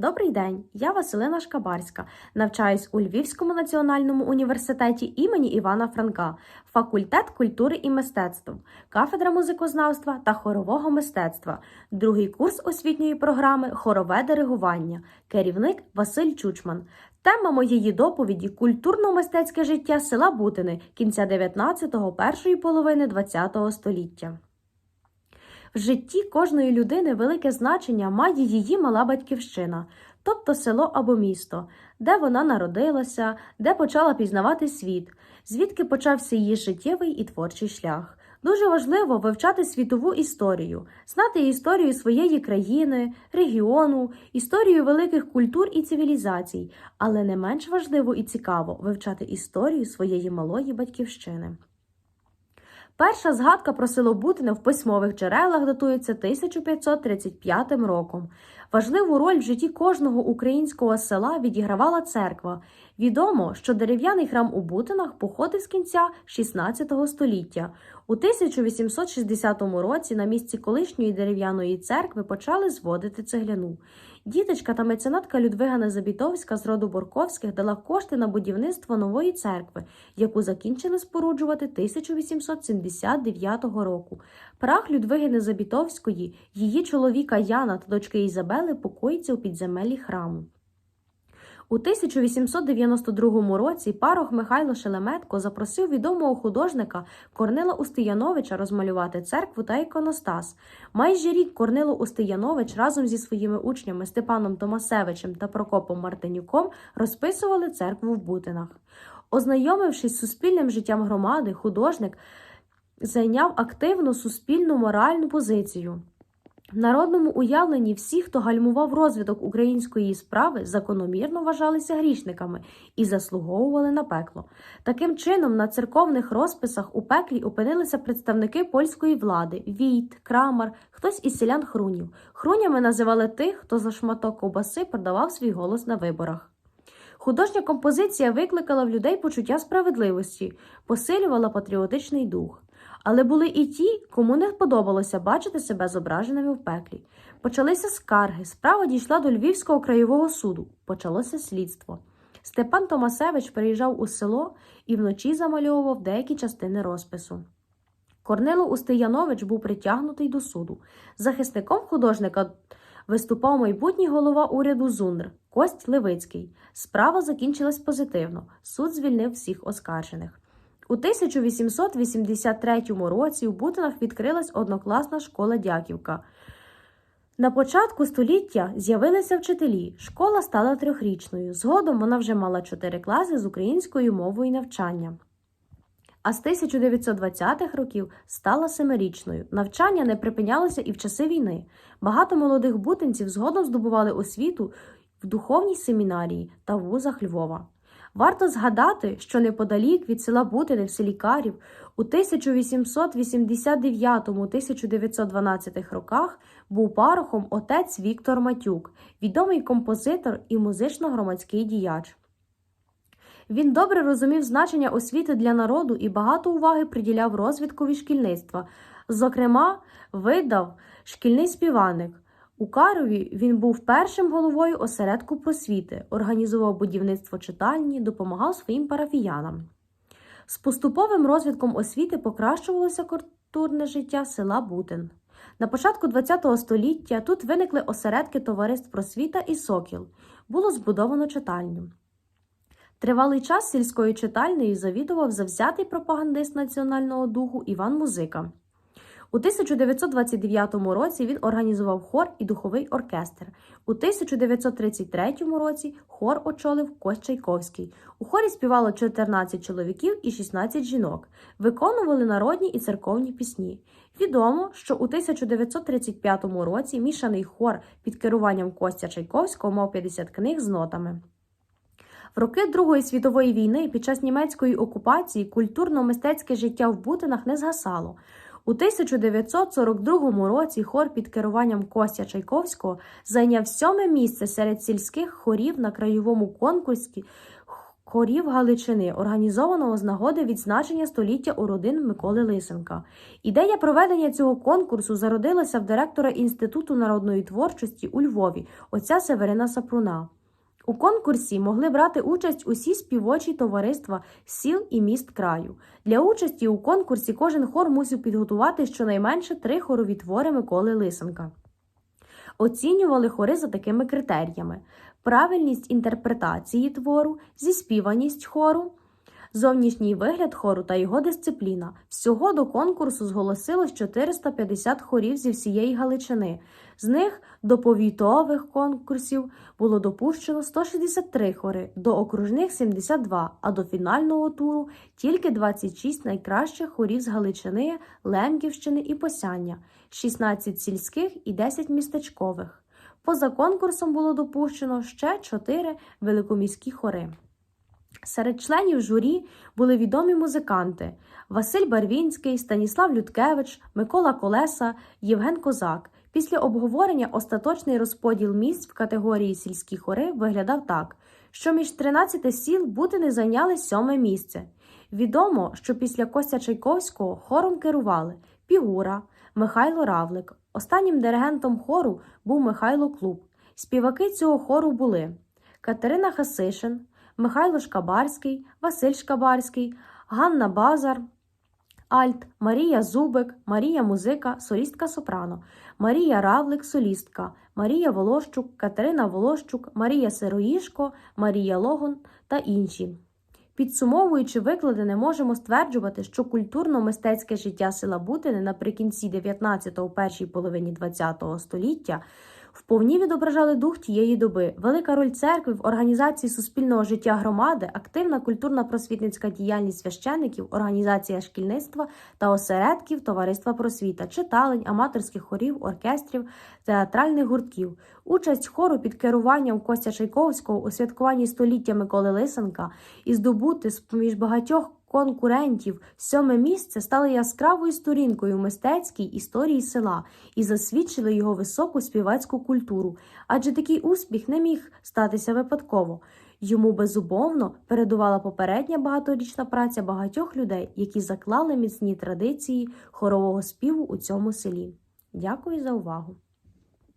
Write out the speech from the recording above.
Добрий день, я Василина Шкабарська. Навчаюсь у Львівському національному університеті імені Івана Франка, факультет культури і мистецтв, кафедра музикознавства та хорового мистецтва, другий курс освітньої програми Хорове диригування, керівник Василь Чучман. Тема моєї доповіді культурно-мистецьке життя села Бутини кінця 19-го, першої половини 20-го століття. В житті кожної людини велике значення має її мала батьківщина, тобто село або місто, де вона народилася, де почала пізнавати світ, звідки почався її життєвий і творчий шлях. Дуже важливо вивчати світову історію, знати історію своєї країни, регіону, історію великих культур і цивілізацій, але не менш важливо і цікаво вивчати історію своєї малої батьківщини. Перша згадка про село Бутине в письмових джерелах датується 1535 роком. Важливу роль в житті кожного українського села відігравала церква. Відомо, що дерев'яний храм у Бутинах походив з кінця 16 століття. У 1860 році на місці колишньої дерев'яної церкви почали зводити цегляну. Діточка та меценатка Людвига Незабітовська з роду Борковських дала кошти на будівництво нової церкви, яку закінчили споруджувати 1879 року. Прах Людвиги Незабітовської, її чоловіка Яна та дочки Ізабели покоїться у підземеллі храму. У 1892 році парох Михайло Шелеметко запросив відомого художника Корнила Устияновича розмалювати церкву та іконостас. Майже рік Корнило Устиянович разом зі своїми учнями Степаном Томасевичем та Прокопом Мартинюком розписували церкву в Бутинах. Ознайомившись з суспільним життям громади, художник зайняв активну суспільну моральну позицію. В народному уявленні всі, хто гальмував розвиток української справи, закономірно вважалися грішниками і заслуговували на пекло. Таким чином, на церковних розписах у пеклі опинилися представники польської влади: Війт, Крамар, хтось із селян хрунів. Хрунями називали тих, хто за шматок ковбаси продавав свій голос на виборах. Художня композиція викликала в людей почуття справедливості, посилювала патріотичний дух. Але були і ті, кому не подобалося бачити себе зображеними в пеклі. Почалися скарги, справа дійшла до Львівського краєвого суду. Почалося слідство. Степан Томасевич приїжджав у село і вночі замальовував деякі частини розпису. Корнило Устиянович був притягнутий до суду. Захисником художника виступав майбутній голова уряду ЗУНР Кость Левицький. Справа закінчилась позитивно. Суд звільнив всіх оскаржених. У 1883 році у Бутинах відкрилась однокласна школа Дяківка. На початку століття з'явилися вчителі. Школа стала трьохрічною. Згодом вона вже мала чотири класи з українською мовою навчання. А з 1920-х років стала семирічною. Навчання не припинялося і в часи війни. Багато молодих бутинців згодом здобували освіту в духовній семінарії та вузах Львова. Варто згадати, що неподалік від села Бутини в у 1889-1912 роках був парохом отець Віктор Матюк, відомий композитор і музично-громадський діяч. Він добре розумів значення освіти для народу і багато уваги приділяв розвиткові шкільництва. Зокрема, видав шкільний співаник. У Карові він був першим головою осередку просвіти, організував будівництво читальні, допомагав своїм парафіянам. З поступовим розвитком освіти покращувалося культурне життя села Бутин. На початку ХХ століття тут виникли осередки товариств просвіта і сокіл. Було збудовано читальню. Тривалий час сільською читальнею завідував завзятий пропагандист національного духу Іван Музика. У 1929 році він організував хор і духовий оркестр. У 1933 році хор очолив Кость Чайковський. У хорі співало 14 чоловіків і 16 жінок. Виконували народні і церковні пісні. Відомо, що у 1935 році мішаний хор під керуванням Костя Чайковського мав 50 книг з нотами. В роки Другої світової війни під час німецької окупації культурно-мистецьке життя в Бутинах не згасало. У 1942 році хор під керуванням Костя Чайковського зайняв сьоме місце серед сільських хорів на краєвому конкурсі хорів Галичини, організованого з нагоди відзначення століття уродин Миколи Лисенка. Ідея проведення цього конкурсу зародилася в директора Інституту народної творчості у Львові, отця Северина Сапруна. У конкурсі могли брати участь усі співочі товариства сіл і міст краю. Для участі у конкурсі кожен хор мусив підготувати щонайменше три хорові твори Миколи Лисенка. Оцінювали хори за такими критеріями: правильність інтерпретації твору, зіспіваність хору, зовнішній вигляд хору та його дисципліна. Всього до конкурсу зголосилось 450 хорів зі всієї Галичини. З них до повітових конкурсів було допущено 163 хори, до окружних 72, а до фінального туру тільки 26 найкращих хорів з Галичини, Лемківщини і Посяння, 16 сільських і 10 містечкових. Поза конкурсом було допущено ще 4 великоміські хори. Серед членів журі були відомі музиканти Василь Барвінський, Станіслав Людкевич, Микола Колеса, Євген Козак. Після обговорення остаточний розподіл місць в категорії сільські хори виглядав так, що між 13 сіл Бутини зайняли сьоме місце. Відомо, що після Костя Чайковського хором керували Пігура, Михайло Равлик. Останнім диригентом хору був Михайло Клуб. Співаки цього хору були Катерина Хасишин, Михайло Шкабарський, Василь Шкабарський, Ганна Базар, Альт, Марія Зубик, Марія Музика, солістка сопрано, Марія Равлик, солістка, Марія Волощук, Катерина Волощук, Марія Сироїшко, Марія Логон та інші. Підсумовуючи викладене, можемо стверджувати, що культурно-мистецьке життя села Бутини наприкінці 19-го, першій половині 20-го століття вповні відображали дух тієї доби. Велика роль церкви в організації суспільного життя громади, активна культурна просвітницька діяльність священиків, організація шкільництва та осередків товариства просвіта, читалень, аматорських хорів, оркестрів, театральних гуртків, участь хору під керуванням Костя Чайковського у святкуванні століття Миколи Лисенка і здобути з поміж багатьох конкурентів сьоме місце стали яскравою сторінкою мистецькій історії села і засвідчили його високу співацьку культуру, адже такий успіх не міг статися випадково. Йому безумовно передувала попередня багаторічна праця багатьох людей, які заклали міцні традиції хорового співу у цьому селі. Дякую за увагу!